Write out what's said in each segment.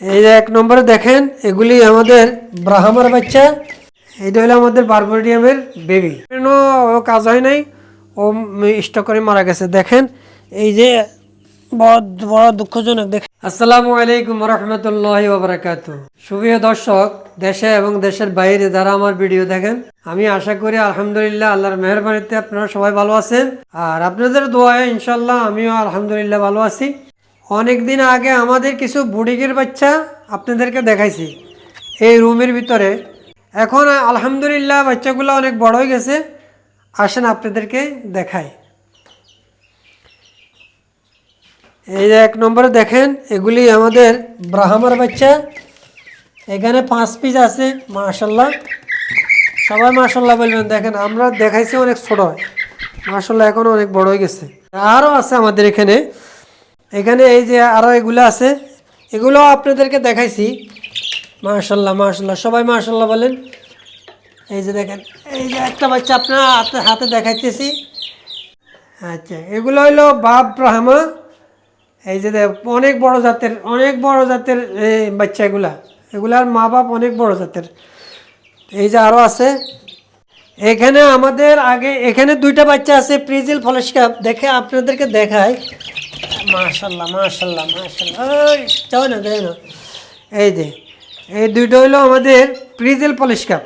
এই যে এক নম্বরে দেখেন, এগুলি আমাদের ব্রাহ্মার বাচ্চা। এটা হলো আমাদের বার্বোডিয়ামের বেবি। কেন কাজ হয় নাই, ও স্টক করে মারা গেছে। দেখেন, এই যে বড় বড় দুঃখজনক দেখেন আসসালামু আলাইকুম রহমতুল্লাহ বাবরাকাত সুপ্রিয় দর্শক, দেশে এবং দেশের বাইরে যারা আমার ভিডিও দেখেন, আমি আশা করি আলহামদুলিল্লাহ আল্লাহর মেহরবানিতে আপনারা সবাই ভালো আছেন। আর আপনাদের দোয়ায় ইনশাল্লাহ আমিও আলহামদুলিল্লাহ ভালো আছি। অনেক দিন আগে আমাদের কিছু বুড়িগের বাচ্চা আপনাদেরকে দেখাইছি। এই রুমের ভিতরে। এখন আলহামদুলিল্লাহ বাচ্চাগুলো অনেক বড় হয়ে গেছে। আসেন আপনাদেরকে দেখাই। এই যে এক নম্বরে দেখেন, এগুলি আমাদের ব্রাহ্মার বাচ্চা। এখানে পাঁচ পিস আছে মাশাল্লাহ সবাই মাশাল্লাহ বলবেন। দেখেন, আমরা দেখাইছি অনেক ছোট। মাশাল্লাহ এখন অনেক বড় হয়ে গেছে। আরও আছে আমাদের এখানে। এখানে এই যে আরও এগুলো আছে, এগুলো আপনাদেরকে দেখাইছি। মাশাল্লাহ মাশাল্লাহ, সবাই মাশাল্লাহ বলেন। এই যে দেখেন, এই যে একটা বাচ্চা আপনার হাতে হাতে দেখাইতেছি। আচ্ছা এগুলো হইল বাপ ব্রাহ্মা এই যে অনেক বড় জাতের, অনেক বড় জাতের এই বাচ্চা এগুলা। এগুলার মা বাপ অনেক বড় জাতের। এই যে আরও আছে। এখানে আমাদের আগে, এখানে দুইটা বাচ্চা আছে, প্রিজিল ফলেসকাপ দেখে আপনাদেরকে দেখাই। মাশাল্লাহ মাশাল্লাহ মাশাল্লাহ। ওই যাও না যাই না। এই যে, এই দুইটা হইল আমাদের প্রিজেল পলিশকাপ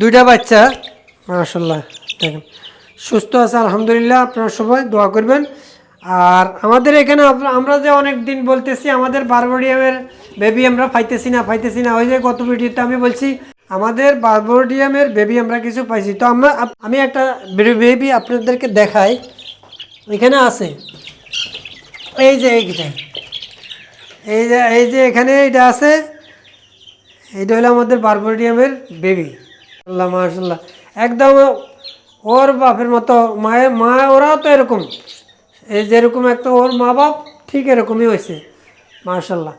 দুইটা বাচ্চা, মাশাল্লাহ, দেখেন। সুস্থ আছে, আলহামদুলিল্লাহ, আপনারা সবাই দোয়া করবেন। আর আমাদের এখানে আমরা যে অনেক দিন বলতেছি, আমাদের বারবাডিয়ামের বেবি আমরা পাইতেছি না পাইতেছি না। ওই যে গত ভিডিওতে আমি বলছি, আমাদের বারবাডিয়ামের বেবি আমরা কিছু পাইছি। তো আমরা আমি একটা বেবি আপনাদেরকে দেখাই। এখানে আছে। এই যে এইটা এই যে এই যে এখানে এটা আছে। এইটা হলো আমাদের বারবাডিয়ামের বেবি আল্লাহ মাশাল্লাহ একদম ওর বাপের মতো, মায়ের, মা, ওরাও তো এরকম। এই যেরকম একটা ওর মা বাপ, ঠিক এরকমই হয়েছে। মাশাল্লাহ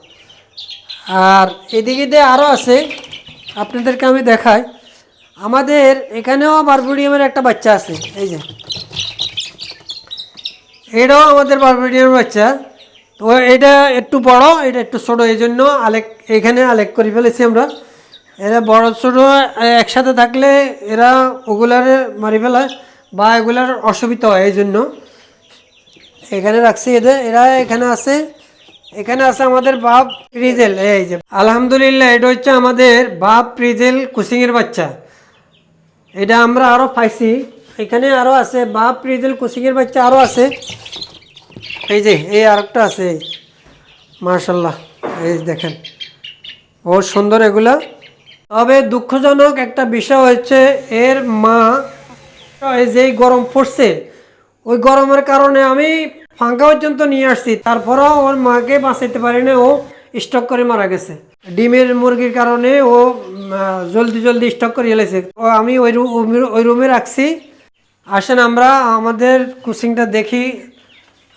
আর এদিকে দিয়ে আরও আছে, আপনাদেরকে আমি দেখাই। আমাদের এখানেও বারবাডিয়ামের একটা বাচ্চা আছে। এই যে। এটাও আমাদের বারবেরিয়ান বাচ্চা। তো এটা একটু বড়, এটা একটু ছোট, এই জন্য আলেক এখানে আলেক করে ফেলেছি আমরা। এরা বড় ছোট একসাথে থাকলে এরা ওগুলার মারি ফেলায় বা এগুলার অসুবিধা হয় এই জন্য। এখানে রাখছি এদের। এরা এখানে আছে। এখানে আছে আমাদের বাপ প্রিজেল এই যে। আলহামদুলিল্লাহ, এটা হচ্ছে আমাদের বাপ প্রিজেল কুসিংয়ের বাচ্চা। এটা আমরা আরও পাইছি। এখানে আরও আছে, বাপ প্রিজেল কোচিংয়ের বাচ্চা আরও আছে। এই যে, এই আরেকটা আছে। মার্শাল্লাহ এই দেখেন। বহুত সুন্দর এগুলা। তবে দুঃখজনক একটা বিষয় হচ্ছে, এর মা, এই যে গরম পড়ছে, ওই গরমের কারণে আমি ফাঙ্কা পর্যন্ত নিয়ে আসছি। তারপরেও ওর মাকে বাঁচাইতে পারিনি ও স্টক করে মারা গেছে। ডিমের মুরগির কারণে ও জলদি জলদি স্টক করে এলেছে ও আমি ওই ওই রুমে রাখছি। আসেন আমরা আমাদের কোচিংটা দেখি,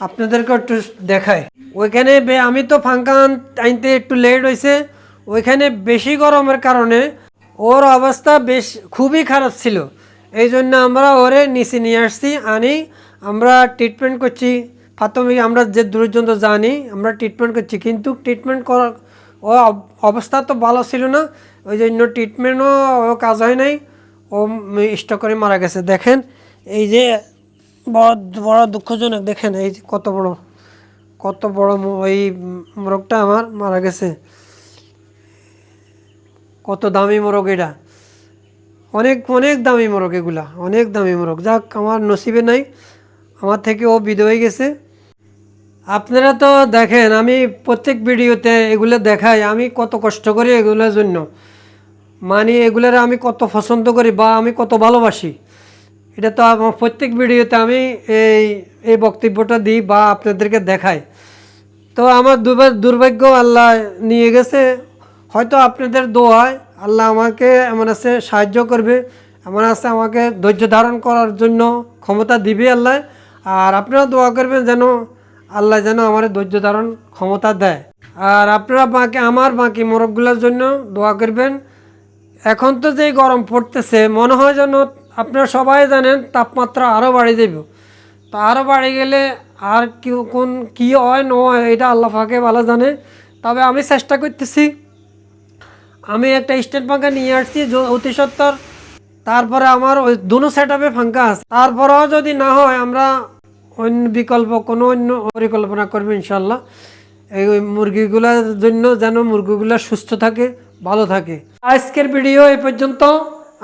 আপনাদেরকে একটু দেখাই। ওইখানে আমি তো ফাঙ্কা আন- আনতে একটু লেট হয়েছে ওইখানে বেশি গরমের কারণে ওর অবস্থা বেশ খুবই খারাপ ছিল। এই জন্য আমরা ওরে নিচে নিয়ে আসছি, আনি, আমরা ট্রিটমেন্ট করছি। প্রাথমিক আমরা যে দূরজন্ত জানি, আমরা ট্রিটমেন্ট করছি, কিন্তু ট্রিটমেন্ট করার ও অব- অবস্থা তো ভালো ছিল না, ওই জন্য ট্রিটমেন্টও কাজ হয় নাই, ও স্টক করে মারা গেছে। দেখেন এই যে বড় বড় দুঃখজনক দেখেন, এই যে কত বড় কত বড় ওই মোরগটা আমার মারা গেছে। কত দামি মোরগ এটা। অনেক অনেক দামি মোরগ এগুলা, অনেক দামি মোরগ। যাক, আমার নসিবে নাই, আমার থেকে ও বিদ হয়ে গেছে। আপনারা তো দেখেন, আমি প্রত্যেক ভিডিওতে এগুলো দেখাই, আমি কত কষ্ট করি এগুলোর জন্য। মানে এগুলোর আমি কত পছন্দ করি বা আমি কত ভালোবাসি। এটা তো আমার প্রত্যেক ভিডিওতে আমি এই এই বক্তব্যটা দিই বা আপনাদেরকে দেখাই। তো আমার দুর্ভা- দুর্ভাগ্য আল্লাহ নিয়ে গেছে। হয়তো আপনাদের দোয়ায় আল্লাহ আমাকে এমন আছে সাহায্য করবে, এমন আছে আমাকে ধৈর্য ধারণ করার জন্য ক্ষমতা দিবে আল্লাহ। আর আপনারা দোয়া করবেন যেন আল্লাহ যেন আমার ধৈর্য ধারণ ক্ষমতা দেয়। আর আপনারা বাকি, আমার বাকি মোরগগুলোর জন্য দোয়া করবেন। এখন তো যে গরম পড়তেছে, মনে হয় যেন আপনারা সবাই জানেন তাপমাত্রা আরও বাড়ে যাবে তো আরও বাড়ে গেলে আর কি কোন, কী হয়, ন হয়, এটা আল্লাহ ফাঁকে ভালো জানে। তবে আমি চেষ্টা করতেছি। আমি একটা স্টেট পাঙ্খা নিয়ে আসছি অতি সত্তর। তারপরে আমার ওই দুনো সেট আপে পাঙ্খা আছে। তারপরেও যদি না হয়, আমরা অন্য বিকল্প, কোনো অন্য পরিকল্পনা করব ইনশাল্লাহ এই মুরগিগুলোর জন্য যেন মুরগিগুলো সুস্থ থাকে, ভালো থাকে। আজকের ভিডিও এই পর্যন্ত।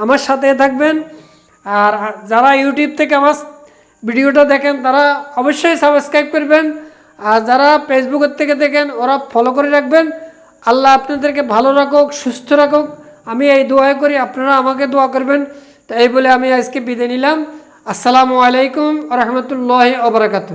আমার সাথে থাকবেন। আর যারা ইউটিউব থেকে আমার ভিডিওটা দেখেন, তারা অবশ্যই সাবস্ক্রাইব করবেন। আর যারা ফেসবুকের থেকে দেখেন, ওরা ফলো করে রাখবেন। আল্লাহ আপনাদেরকে ভালো রাখুক, সুস্থ রাখুক। আমি এই দোয়া করি, আপনারা আমাকে দোয়া করবেন। তো এই বলে আমি আজকে বিদায় নিলাম। আসসালামু আলাইকুম রহমতুল্লাহ ওবরাকাতু